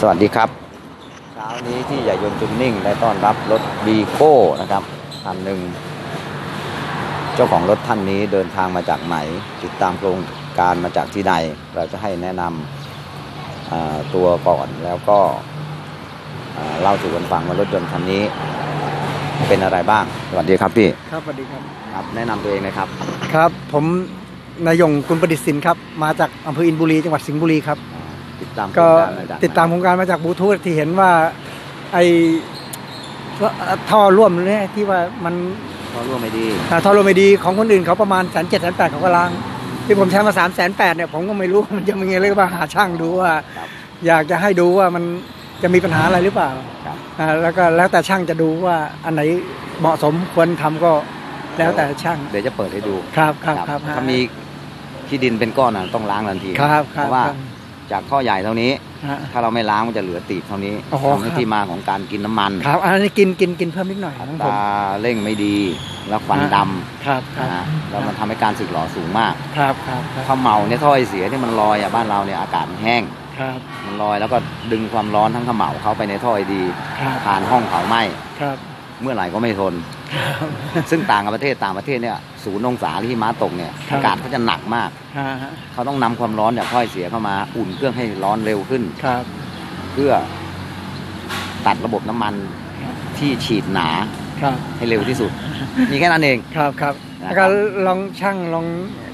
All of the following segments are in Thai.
สวัสดีครับเช้านี้ที่ใหญ่ยนต์จุนนิ่งได้ต้อนรับรถบีโก้นะครับคันหนึ่งเจ้าของรถท่านนี้เดินทางมาจากไหน ติดตามโครงการมาจากที่ใดเราจะให้แนะนำอ่าตัวก่อนแล้วก็อ่าเล่าสู่กันฟังว่ารถยนต์คันนี้ เป็นอะไรบ้าง สวัสดีครับพี่ครับสวัสดีครับครับ แนะนำตัวเองหนะครับ ครับผมนายยงกุลประดิษฐ์สินครับ มาจากอำเภออินบุรีจังหวัดสิงห์บุรีครับอ่า ติดตามโครก็งการมาจากไหนติดตามโครงการมาจากบลูทูธที่เห็นว่าไอท่อร่วมเนี่ยที่ว่ามันเขาร่วมไม่ดีอ่าท่อร่วมไม่ดีของคนอื่นเขาประมาณแสนเจ็ดแสนแปดเขาก็ล้าง ที่ผมใช้มาสามแสนแปดเนี่ยผมก็ไม่รู้มันจะมีไงเลยว่าหาช่างดูว่าครับอยากจะให้ดูว่ามันจะมีปัญหาอะไรหรือเปล่าครับอ่าแล้วก็แล้วแต่ช่างจะดูว่าอันไหนเหมาะสมควรทำก็แล้วแต่ช่าง เดี๋ยวจะเปิดให้ดูครับครับครับถ้ามีขี้ดินเป็นก้อนน่ะต้องล้างทันที ครับคเพรับราะว่าครับ จากท่อใหญ่เท่านี้ฮะถ้าเราไม่ล้างมันจะเหลือตีบเท่านี้โอ้โหทำให้ครับที่มาของการกินน้ำมัน ครับ อันนี้กินกินกินเพิ่มนิดหน่อยอัของตผมราเร่งไม่ดีแล้วควันดครับคำรับนะฮะแล้วมันทำให้การสึกหรอสูงมาก ครับครับคถ้ารับเมาเนี่ยท่อไอเสียที่มันลอยอะบ้านเราเนี่ยอากาศมันแห้งครับมันลอยแล้วก็ดึงความร้อนทั้งเขม่าเข้าไปในท่อไอดีครับผ่านห้องเผาไหม้ครับ เมื่อไหร่ก็ไม่ทน ซึ่งต่างกับประเทศต่างประเทศเนี่ยศูนย์องศาที่หิม้าตกเนี่ยครับอากาศเขาจะหนักมากฮะฮะเขาต้องนำความร้อนจากท่อไอเสียเข้ามาอุ่นเครื่องให้ร้อนเร็วขึ้นครับ เพื่อตัดระบบน้ำมันที่ฉีดหนาครับให้เร็วที่สุด มีแค่นั้นเองครับครับนะครับแล้วก็ลองช่างลอง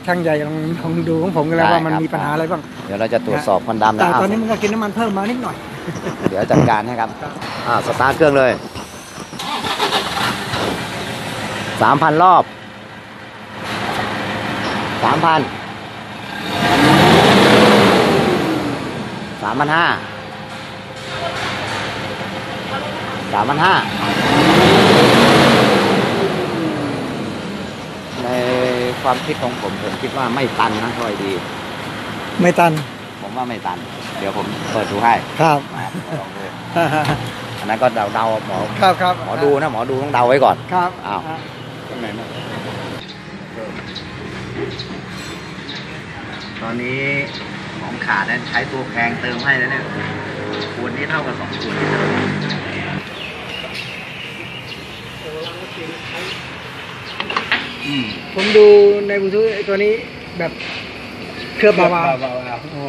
ช่างใหญ่ลองลองดูของผมกันแล้วได้ว่ามันครับมีปัญหาอะไรบ้าง เดี๋ยวเราจะตรวจสอบควันดำแต่นะตอนนี้มันก็กินน้ำมันเพิ่มมานิดหน่อย เดี๋ยวจัดการให้ครับอ่าสตาร์ทเครื่องเลย สามพันรอบสามพันสามพันห้าสามพันห้าในความคิดของผมผมคิดว่าไม่ตันนะค่อยดี ไม่ตัน ผมว่าไม่ตัน เดี๋ยวผมเปิดดูให้ครับมาลองดูอันนั้นก็เดาเดาๆหมอครับครับหมอดูนะหมอดูต้องเดาไว้ก่อนครับอ้าวฮะตรง ไหนนะตอนนี้ของขาดนะใช้ตัวแพงเติมให้แล้วเนี่ยขวดนี้เท่ากับสองขวดที่เติมอืมผมดูในบลูทูธไอ้ตัวนี้แบบเคลือบเบาๆ อ๋อ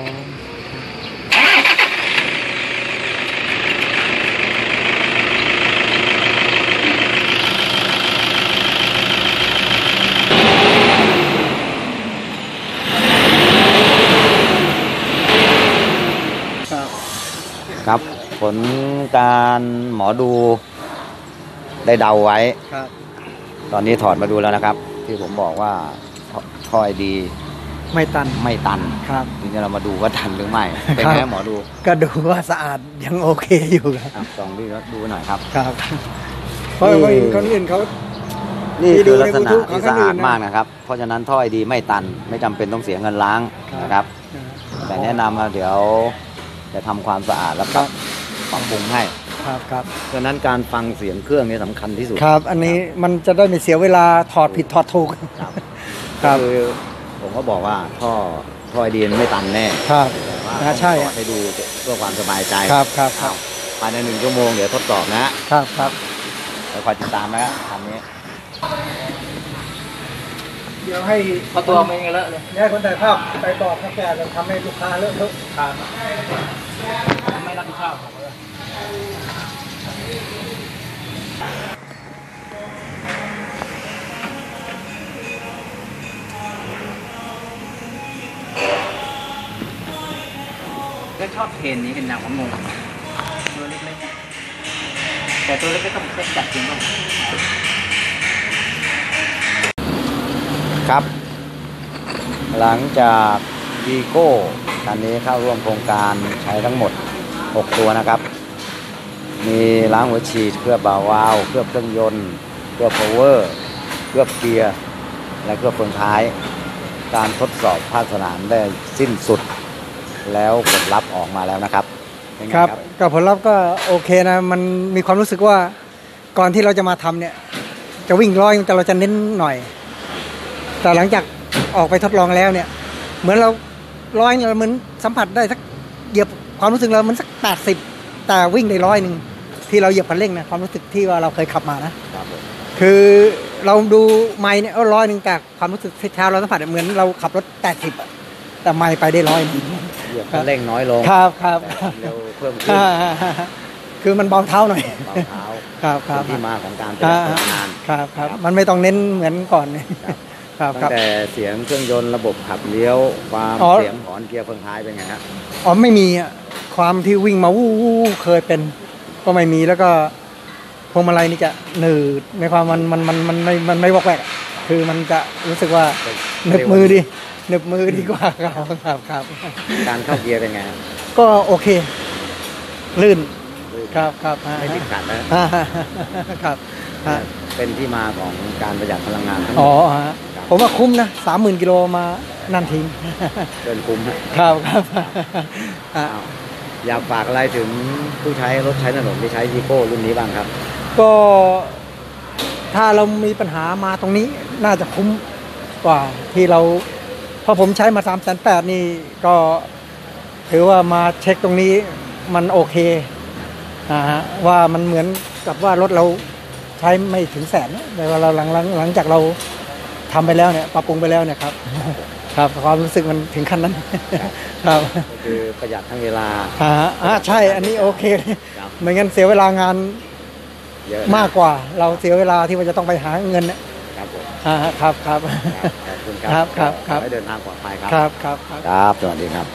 ครับ ผลการหมอดูได้เดาไว้ ครับ ตอนนี้ถอดมาดูแล้วนะครับ ที่ผมบอกว่าท่อไอดี ไม่ตันไม่ตันครับ ทีนี้เรามาดูว่าตันหรือไม่เป็นคไงรับหมอดูก็ดูว่าสะอาดยังโอเคอยู่ครับอะลองดูดูหน่อยครับครับเพราะว่าคนอื่นเขานี่ที่ดูคือลักษณะใน Bluetooth ที่ของสะคนอื่อาดนนะมากนะครับ เพราะฉะนั้นท่อไอดีไม่ตันไม่จำเป็นต้องเสียเงินล้างครับนะครับ แต่แนะนำว่าเดี๋ยว จะทำความสะอาดแล้วก็ปรับปรุงให้ครับครับเพราะฉะนั้นการฟังเสียงเครื่องนี่สำคัญที่สุดครับ อันนี้มันจะได้ไม่เสียเวลาถอดผิดถอดถูกครับครับคือผมก็บอกว่าท่อท่อไอดีไม่ตันแน่ครับแต่ว่าอ่าใช่ต้องถอดให้ดูเพื่อความสบายใจครับครับครัอ้าบวภายในหนึ่งชั่วโมงเดี๋ยวทดสอบนะครับครับเดี๋ยวคอยติดตามนะคันนี้ เดี๋ยวให้เพราะตัวมันยังเลอะเลยเนี่ยคนถ่ายภาพไปบอกให้แกจะทำให้ลูกค้าเลอะเทอะครับ ไม่รับผิดชอบครับก็ชอบเทรนนี้เป็นแนวของงงตัวเล็กๆแต่ตัวเล็กๆต้องเซ็ตจัดจริงต้องครับ หลังจากวีโก้ คันนี้เข้าร่วมโครงการใช้ทั้งหมด 6 ตัวนะครับ มีล้างหัวฉีดเคลือบบาวาล์วเคลือบเครื่องยนต์เคลือบพาวเวอร์เคลือบเกียร์ และเคลือบเฟืองท้าย การทดสอบภาคสนามได้สิ้นสุด แล้วผลลัพธ์ออกมาแล้วนะครับครับก็ผลลัพธ์ก็โอเคนะมันมีความรู้สึกว่าก่อนที่เราจะมาทำเนี่ยจะวิ่งร้อยแต่เราจะเน้นหน่อย แต่หลังจากออกไปทดลองแล้วเนี่ย เหมือนเรา ร้อยเนี่ยเราเหมือนสัมผัสได้สักเหยียบความรู้สึกเรามันสักแปดสิบแต่วิ่งได้ร้อยหนึ่งที่เราเหยียบคันเร่งนะความรู้สึกที่ว่าเราเคยขับมานะครับผมคือเราดูไม้เนี่ยร้อยหนึ่งแต่ความรู้สึกที่เท้าเราสัมผัสเหมือนเราขับรถแปดสิบแต่ไม้ไปได้ร้อยหนึ่งเหยียบคันเร่งน้อยลงครับครับแต่ความเร็วเพิ่มขึ้นคือมันเบาเท้าหน่อยเบาเท้าครับคเป็รันบที่มาของการประหยัดพลังงานครับครับมันไม่ต้องเน้นเหมือนก่อนเนี่ยครับค ตั้รับงแต่เสียงเครื่องยนต์ระบบขับเลี้ยว ความอ๋อเสียงหอนเกียร์เฟืองท้ายเป็นไงฮะอ๋อไม่มีอะความที่วิ่งมาวู้วู้วู้เคยเป็น ก็ไม่มีแล้วก็พวงมาลัยนี่จะหนืดในความมันมันมันมันไม่มันไม่วอกแวกอะคือมันจะรู้สึกว่าหนึบมือดีหนึบมือดีกว่าครับครับครับการเข้าเกียร์เป็นไงฮะก็โอเค ลื่นครับครับอ่าไม่ติดขัดนะอ่าครับอ่าเป็นที่มาของการประหยัดพลังงานทั้งหมอ๋อดฮะ ผมว่าคุ้มนะสามหมื่นกิโลมานั่นทิ้งเกินคุ้มฮะครับครับอ่าอ้าวอยากฝากอะไรถึงผู้ใช้รถใช้ถนนที่ใช้วีโก้รุ่นนี้บ้างครับ ก็ถ้าเรามีปัญหามาตรงนี้น่าจะคุ้มกว่าที่เราเพราะผมใช้มาสามแสนแปดนี่ก็ถือว่ามาเช็คตรงนี้มันโอเคอ่าฮะว่ามันเหมือนกับว่ารถเราใช้ไม่ถึงแสนนะแต่ว่าเราหลังหลังหลังจากเรา ทำไปแล้วเนี่ยปรับปรุงไปแล้วเนี่ยครับครับความรู้สึกมันถึงขั้นนั้นครับก็คือประหยัดทั้งเวลาอ่าฮะอ่าใช่อันนี้โอเคเลยครับไม่งั้นเสียเวลางานเยอะมากกว่าเราเสียเวลาที่ว่าจะต้องไปหาเงินเนี่ยครับผมอ่าฮะครับครับครับขอบคุณครัครับครับครับขอให้เดินทางปลอดภัยครับครับครับครับครับสวัสดีครับ